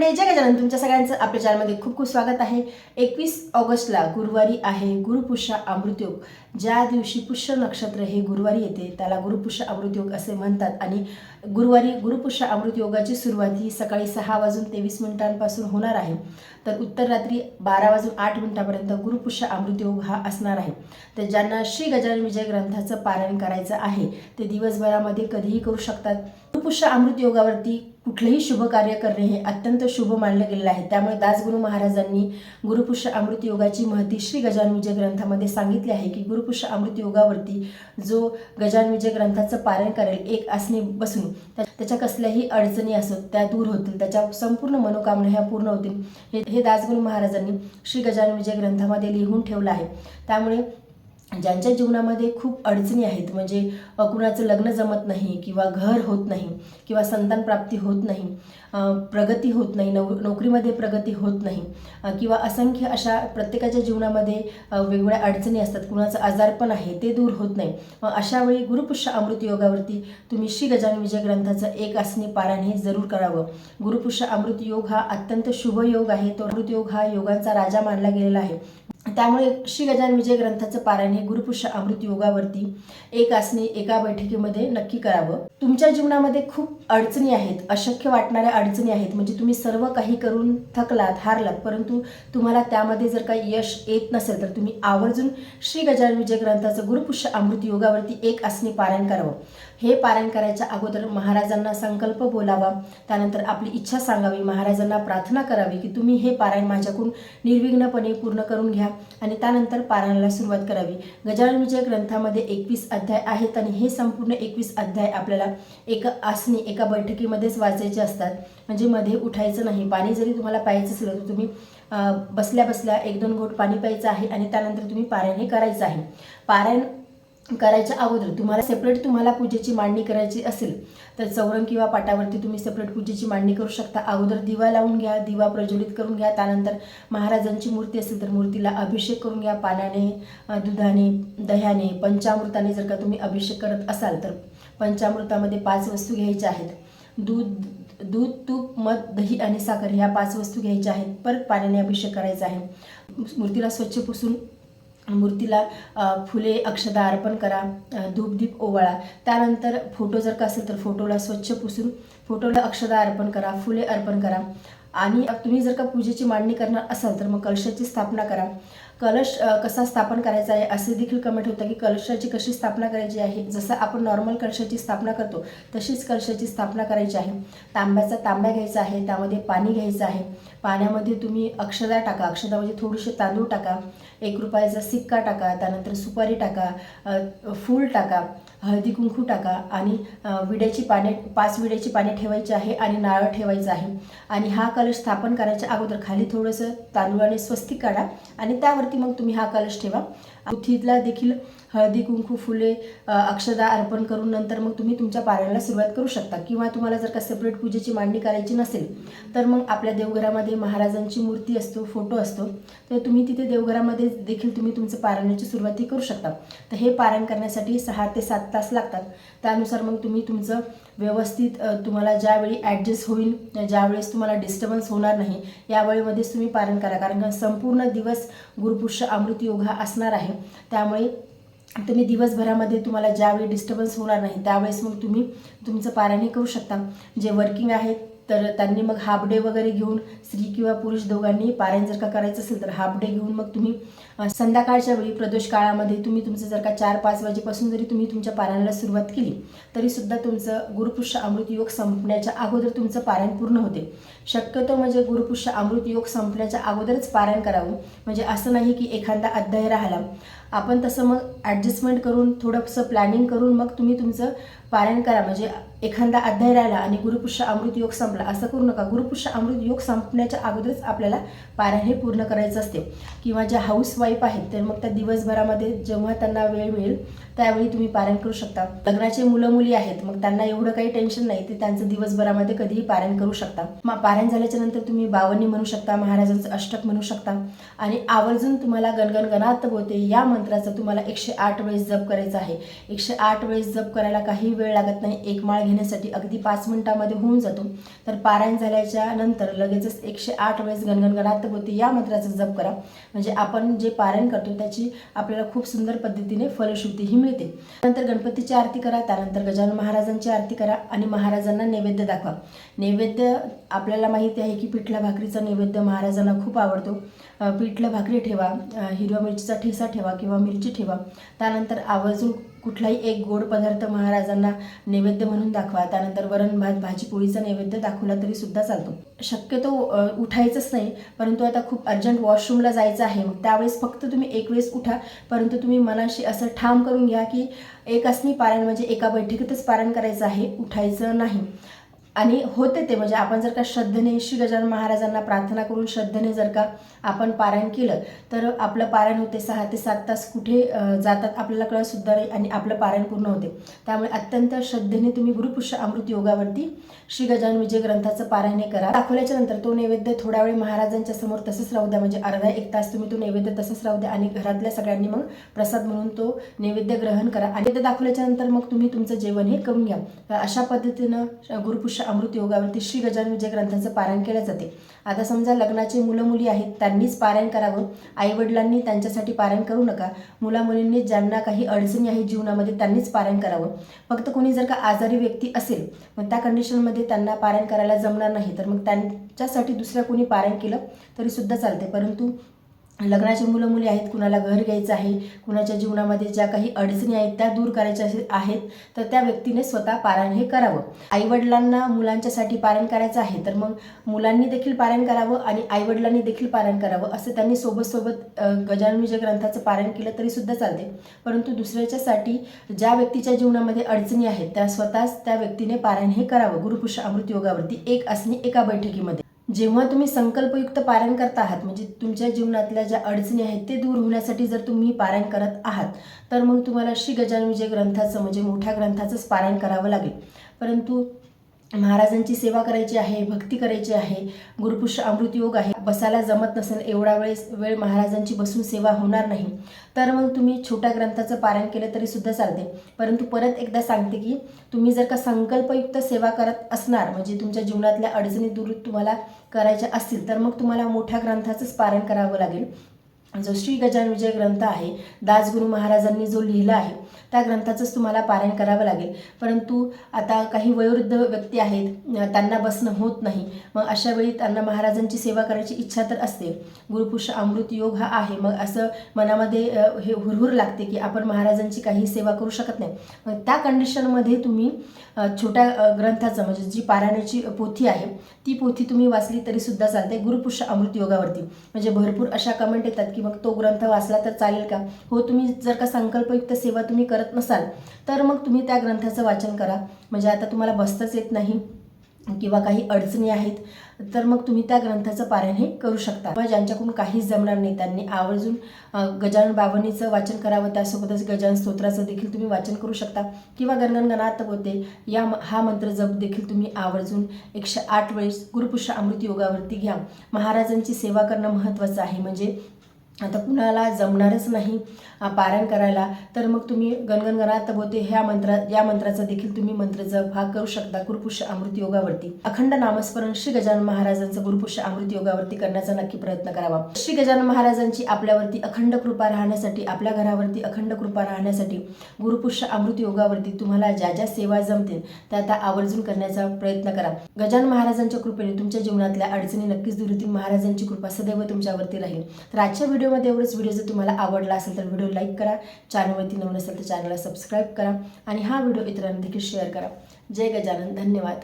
मंडळी जय गजानन. तुमच्या सगळ्यांचं आपल्या चॅनलमध्ये खूप खूप स्वागत आहे. एकवीस ऑगस्टला गुरुवारी आहे गुरुपुषा अमृतयोग. ज्या दिवशी पुष्य नक्षत्र हे गुरुवारी येते त्याला गुरुपुष्य अमृतयोग असे म्हणतात. आणि गुरुवारी गुरुपुष्य अमृतयोगाची सुरुवात ही सकाळी सहा वाजून तेवीस मिनिटांपासून होणार आहे. तर उत्तर रात्री बारा वाजून आठ मिनिटापर्यंत गुरुपुष्य अमृतयोग हा असणार आहे. तर ज्यांना श्री गजानन विजय ग्रंथाचं पारायण करायचं आहे ते दिवसभरामध्ये कधीही करू शकतात. गुरुपुष्य अमृत योगावरती कुठलंही शुभ कार्य करणे हे अत्यंत शुभ मानलं गेलेलं आहे. त्यामुळे दासगुरु महाराजांनी गुरुपुष्य अमृत योगाची महती श्री गजानन विजय ग्रंथामध्ये सांगितली आहे की गुरु गुरुपुष्य अमृत योगावरती जो गजान विजय ग्रंथाचं पारण करेल एक आसनी बसून त्या- त्याच्या कसल्याही अडचणी असोत त्या दूर होतील त्याच्या संपूर्ण मनोकामना ह्या पूर्ण होतील. हे हे दासगुरु महाराजांनी श्री गजान विजय ग्रंथामध्ये लिहून ठेवलं आहे. त्यामुळे ज्यांच्या जीवनामध्ये खूप अडचणी आहेत म्हणजे कुणाचं लग्न जमत नाही किंवा घर होत नाही किंवा संतान प्राप्ती होत नाही प्रगती होत नाही नव नोकरीमध्ये प्रगती होत नाही किंवा असंख्य अशा प्रत्येकाच्या जीवनामध्ये वेगवेगळ्या अडचणी असतात कुणाचं आजारपण आहे ते दूर होत नाही. मग अशावेळी गुरुपुष्य अमृत योगावरती तुम्ही श्री गजानन विजय ग्रंथाचं एक आसनी पारायण हे जरूर करावं. गुरुपुष्य अमृत योग हा अत्यंत शुभ योग आहे तो अमृत योग हा योगांचा राजा मानला गेलेला आहे. त्यामुळे श्री गजानन विजय ग्रंथाचं पारायण हे गुरुपुष्य अमृत योगावरती एक आसनी एका बैठकीमध्ये नक्की करावं. तुमच्या जीवनामध्ये खूप अडचणी आहेत अशक्य वाटणाऱ्या अडचणी आहेत म्हणजे तुम्ही सर्व काही करून थकलात हारलात परंतु तुम्हाला त्यामध्ये जर काही यश येत नसेल तर तुम्ही आवर्जून श्री गजानन विजय ग्रंथाचं गुरुपुष्य अमृत योगावरती एक आसनी पारायण करावं. हे पारायण करायच्या अगोदर महाराजांना संकल्प बोलावा. त्यानंतर आपली इच्छा सांगावी. महाराजांना प्रार्थना करावी की तुम्ही हे पारायण माझ्याकडून निर्विघ्नपणे पूर्ण करून घ्या आणि त्यानंतर पारायणाला सुरुवात करावी. गजानन विजय ग्रंथामध्ये एकवीस अध्याय आहेत आणि हे संपूर्ण एकवीस अध्याय आपल्याला एका आसनी एका बैठकीमध्येच वाचायचे असतात. म्हणजे मध्ये उठायचं नाही. पाणी जरी तुम्हाला प्यायचं असलं तर तुम्ही बसल्या बसल्या एक दोन घोट पाणी प्यायचं आहे आणि त्यानंतर तुम्ही पारायण हे करायचं आहे. पारायण करायच्या अगोदर तुम्हाला सेपरेट तुम्हाला पूजेची मांडणी करायची असेल तर चौरंग किंवा पाटावरती तुम्ही सेपरेट पूजेची मांडणी करू शकता. अगोदर दिवा लावून घ्या दिवा प्रज्वलित करून घ्या. त्यानंतर महाराजांची मूर्ती असेल तर मूर्तीला अभिषेक करून घ्या. पाण्याने दुधाने दह्याने पंचामृताने जर का तुम्ही अभिषेक करत असाल तर पंचामृतामध्ये पाच वस्तू घ्यायच्या आहेत. दूध दूध तूप मध दही आणि साखर ह्या पाच वस्तू घ्यायच्या आहेत. परत पाण्याने अभिषेक करायचा आहे. मूर्तीला स्वच्छ पुसून मूर्तीला फुले अक्षदा अर्पण करा धूपदीप ओवाळा. त्यानंतर फोटो जर का असेल तर फोटोला स्वच्छ पुसून फोटोला अक्षदा अर्पण करा फुले अर्पण करा. आणि तुम्ही जर का पूजेची मांडणी करणार असाल तर मग कलशाची स्थापना करा. कलश कसा स्थापन करायचा आहे असे देखील कमेंट होतं की कलशाची कशी स्थापना करायची आहे. जसं आपण नॉर्मल कलशाची स्थापना करतो तशीच कलशाची स्थापना करायची आहे. तांब्याचा तांब्या घ्यायचा आहे त्यामध्ये पाणी घ्यायचं आहे. पाण्यामध्ये तुम्ही अक्षदा टाका अक्षदा म्हणजे थोडेसे तांदूळ टाका एक रुपयाचा सिक्का टाका त्यानंतर सुपारी टाका फूल टाका हळदी कुंकू टाका आणि विड्याची पाने पाच विड्याची पाने ठेवायची आहे आणि नारळ ठेवायचं आहे. आणि हा कलश स्थापन करायच्या अगोदर खाली थोडंसं तांदूळाने स्वस्तिक काढा आणि त्यावरती मग तुम्ही हा कलश ठेवा. उथीतला देखील हळदी कुंकू फुले अक्षदा अर्पण करून नंतर मग तुम्ही तुमच्या पारायणाला सुरुवात करू शकता. किंवा तुम्हाला जर का सेपरेट पूजेची मांडणी करायची नसेल तर मग आपल्या देवघरामध्ये महाराजांची मूर्ती असतो फोटो असतो. तर तुम्ही तिथे देवघरामध्ये देखील तुम्ही तुमचं पारायणाची सुरुवाती करू शकता. तर हे पारायण करण्यासाठी सहा ते सात तास लागतात. त्यानुसार मग तुम्ही तुमचं व्यवस्थित तुम्हाला ज्यावेळी ॲडजस्ट होईल ज्यावेळेस तुम्हाला डिस्टर्बन्स होणार नाही यावेळेमध्येच तुम्ही पारण करा. कारण संपूर्ण दिवस गुरुपुष्य अमृत योग हा असणार आहे. त्यामुळे तुम्ही दिवसभरामध्ये तुम्हाला ज्यावेळी डिस्टर्बन्स होणार नाही त्यावेळेस मग तुम्ही तुमचं पारायणही करू शकता. जे वर्किंग आहेत तर त्यांनी मग हाफ डे वगैरे घेऊन स्त्री किंवा पुरुष दोघांनी पारायण जर का करायचं असेल तर हाफ डे घेऊन मग तुम्ही संध्याकाळच्या वेळी प्रदोष काळामध्ये तुम्ही तुमचं जर का चार पाच वाजेपासून जरी तुम्ही तुमच्या पारायणाला सुरुवात केली तरीसुद्धा तुमचं गुरुपुष्य अमृत योग संपण्याच्या अगोदर तुमचं पारायण पूर्ण होते. शक्यतो म्हणजे गुरुपुष्य अमृत योग संपण्याच्या अगोदरच पारायण करावं. म्हणजे असं नाही की एखादा अध्याय राहिला. आपण तसं मग ॲडजस्टमेंट करून थोडंसं प्लॅनिंग करून मग तुम्ही तुमचं पारायण करा. म्हणजे एखादा अध्याय राहिला आणि गुरुपुष्य अमृत योग संपला असं करू नका. गुरुपुष्य अमृत योग संपण्याच्या अगोदरच आपल्याला पारायण हे पूर्ण करायचं असते. किंवा ज्या हाऊस वाईफ आहेत तर मग त्या दिवसभरामध्ये जेव्हा त्यांना वेळ मिळेल त्यावेळी तुम्ही पारायण करू शकता. लग्नाचे मुलं मुली आहेत मग त्यांना एवढं काही टेन्शन नाही ते त्यांचं दिवसभरामध्ये कधीही पारायण करू शकता. मग पारायण झाल्याच्यानंतर तुम्ही बावन्नी म्हणू शकता महाराजांचं अष्टक म्हणू शकता. आणि आवर्जून तुम्हाला गणगण गणात होते या मंत्राचा तुम्हाला एकशे आठ वेळेस जप करायचा आहे. एकशे आठ वेळेस जप करायला काही वेळ लागत नाही एक माळ घेण्यासाठी अगदी पाच मिनिटामध्ये होऊन जातो. तर पारायण झाल्याच्यानंतर लगेचच एकशे आठ वेळेस गणगण गणात होते या मंत्राचा जप करा. म्हणजे आपण जे पारायण करतो त्याची आपल्याला खूप सुंदर पद्धतीने फलश्रुतीही मिळते. नंतर गणपतीची आरती करा त्यानंतर गजानन महाराजांची आरती करा आणि महाराजांना नैवेद्य दाखवा. नैवेद्य आपल्याला माहिती आहे की पिठला भाकरीचा नैवेद्य महाराजांना खूप आवडतो. पिठलं भाकरी ठेवा हिरव्या मिरचीचा ठेसा ठेवा किंवा मिरची ठेवा. त्यानंतर आवर्जून कुठलाही एक गोड पदार्थ महाराजांना नैवेद्य म्हणून दाखवा. त्यानंतर वरण भात भाजी पोळीचा नैवेद्य दाखवला तरी सुद्धा चालतो. शक्यतो उठायचंच नाही परंतु आता खूप अर्जंट वॉशरूमला जायचं आहे. मग त्यावेळेस फक्त तुम्ही एक वेळेस उठा परंतु तुम्ही मनाशी असं ठाम करून घ्या की एक असणी पारायण म्हणजे एका बैठकीतच पारायण करायचं आहे उठायचं नाही. आणि होते ते म्हणजे आपण जर का श्रद्धेने श्री गजानन महाराजांना प्रार्थना करून श्रद्धेने जर का आपण पारायण केलं तर आपलं पारायण होते सहा ते सात तास कुठे जातात आपल्याला कळत सुद्धा नाही आणि आपलं पारायण पूर्ण होते. त्यामुळे अत्यंत श्रद्धेने तुम्ही गुरुपुष्य अमृत योगावरती श्री गजानन विजय ग्रंथाचं पारायण करा. दाखवल्याच्या नंतर तो नैवेद्य थोड्या वेळ महाराजांच्या समोर तसंच राहू द्या म्हणजे अर्धा एक तास तुम्ही तो नैवेद्य तसंच राहू द्या आणि घरातल्या सगळ्यांनी मग प्रसाद म्हणून तो नैवेद्य ग्रहण करा. आणि ते दाखवल्याच्या नंतर मग तुम्ही तुमचं जेवण हे करून घ्या. अशा पद्धतीनं गुरुपुष्य अमृत योगावरती श्री गजानन विजय ग्रंथाचं पारायण केलं जाते. आता समजा लग्नाचे मुलं मुली आहेत त्यांनीच पारायण करावं. आईवडिलांनी त्यांच्यासाठी पारायण करू नका. मुलामुलींनी ज्यांना काही अडचणी आहेत जीवनामध्ये त्यांनीच पारायण करावं. फक्त कोणी जर का आजारी व्यक्ती असेल मग त्या कंडिशनमध्ये त्यांना पारायण करायला जमणार नाही. तर मग त्यांच्यासाठी दुसऱ्या कोणी पारायण केलं तरीसुद्धा चालते परंतु लग्नाचे मुलं मुली आहेत कुणाला घर घ्यायचं आहे कुणाच्या जीवनामध्ये ज्या काही अडचणी आहेत त्या दूर करायच्या आहेत तर त्या व्यक्तीने स्वतः पारायण हे करावं. आईवडिलांना मुलांच्यासाठी पारायण करायचं आहे तर मग मुलांनी देखील पारायण करावं आणि आईवडिलांनी देखील पारायण करावं असं त्यांनी सोबत सोबत गजानन विजय ग्रंथाचं पारायण केलं तरीसुद्धा चालते. परंतु दुसऱ्याच्यासाठी ज्या व्यक्तीच्या जीवनामध्ये अडचणी आहेत त्या स्वतःच त्या व्यक्तीने पारायण हे करावं. गुरुपुष्य अमृत योगावरती एक असणे एका बैठकीमध्ये. जेव्हा तुम्ही संकल्पयुक्त पारायण करत आहात म्हणजे तुमच्या जीवनातल्या ज्या अडचणी आहेत ते दूर होण्यासाठी जर तुम्ही पारायण करत आहात तर मग तुम्हाला श्री गजानन विजय ग्रंथाचं म्हणजे मोठ्या ग्रंथाचंच पारायण करावं लागेल. परंतु महाराजांची सेवा करायची आहे भक्ती करायची आहे गुरुपुष अमृत योग आहे. बसायला जमत नसेल एवढा वेळेस वेळ महाराजांची बसून सेवा होणार नाही. तर मग तुम्ही छोट्या ग्रंथाचं पारायण केलं तरी सुद्धा चालते. परंतु परत एकदा सांगते की तुम्ही जर का संकल्पयुक्त सेवा करत असणार म्हणजे तुमच्या जीवनातल्या अडचणी दूर तुम्हाला करायच्या असतील तर मग तुम्हाला मोठ्या ग्रंथाचंच पारायण करावं लागेल. जो श्री गजान विजय ग्रंथ आहे दासगुरु महाराजांनी जो लिहिला आहे त्या ग्रंथाचंच तुम्हाला पारायण करावं लागेल. परंतु आता काही वयोवृद्ध व्यक्ती आहेत त्यांना बसणं होत नाही. मग अशा वेळी त्यांना महाराजांची सेवा करायची इच्छा तर असते. गुरुपुरुष अमृत योग हा आहे. मग असं मनामध्ये हे हुरहुर लागते की आपण महाराजांची काही सेवा करू शकत नाही. मग त्या कंडिशनमध्ये तुम्ही छोट्या ग्रंथाचं म्हणजे जी पारायणाची पोथी आहे ती पोथी तुम्ही वाचली तरीसुद्धा चालते गुरुपुरुष अमृत योगावरती. म्हणजे भरपूर अशा कमेंट येतात की की मग तो ग्रंथ वाचला तर चालेल का? हो तुम्ही जर का संकल्पयुक्त सेवा तुम्ही करत नसाल तर मग तुम्ही त्या ग्रंथाचं वाचन करा. म्हणजे आता तुम्हाला बसताच येत नाही किंवा काही अडचणी आहेत तर मग तुम्ही त्या ग्रंथाचं पारायण हे करू शकता. किंवा ज्यांच्याकडून काहीच जमणार नाही त्यांनी आवर्जून गजानन बावनीचं वाचन करावं त्यासोबतच गजानन स्तोत्राचं देखील तुम्ही वाचन करू शकता. किंवा गणगणगणात होते या म- हा मंत्र जप देखील तुम्ही आवर्जून एकशे आठ वेळेस गुरुपुष्य अमृत योगावरती घ्या. महाराजांची सेवा करणं महत्त्वाचं आहे. म्हणजे आता कुणाला जमणारच नाही पारायण करायला तर मग तुम्ही गणगण गणात बोते ह्या मंत्रा या मंत्राचा देखील तुम्ही मंत्र जप हा करू शकता गुरुपुष्य अमृत योगावरती. अखंड नामस्मरण श्री गजानन महाराजांचं गुरुपुष्य अमृत योगावरती करण्याचा नक्की प्रयत्न करावा. श्री गजानन महाराजांची आपल्यावरती अखंड कृपा राहण्यासाठी आपल्या घरावरती अखंड कृपा राहण्यासाठी गुरुपुष्य अमृत योगावरती तुम्हाला ज्या ज्या सेवा जमतील त्या त्या आवर्जून करण्याचा प्रयत्न करा. गजानन महाराजांच्या कृपेने तुमच्या जीवनातल्या अडचणी नक्कीच दूर होतील. महाराजांची कृपा सदैव तुमच्यावरती राहील. तर आजच्या व्हिडिओमध्ये एवढंच. व्हिडिओ जर तुम्हाला आवडला असेल तर व्हिडिओ लाईक करा. चॅनलवरती नवीन असेल तर चॅनलला सबस्क्राईब करा. आणि हा व्हिडिओ इतरांना देखील शेअर करा. जय गजानन. धन्यवाद.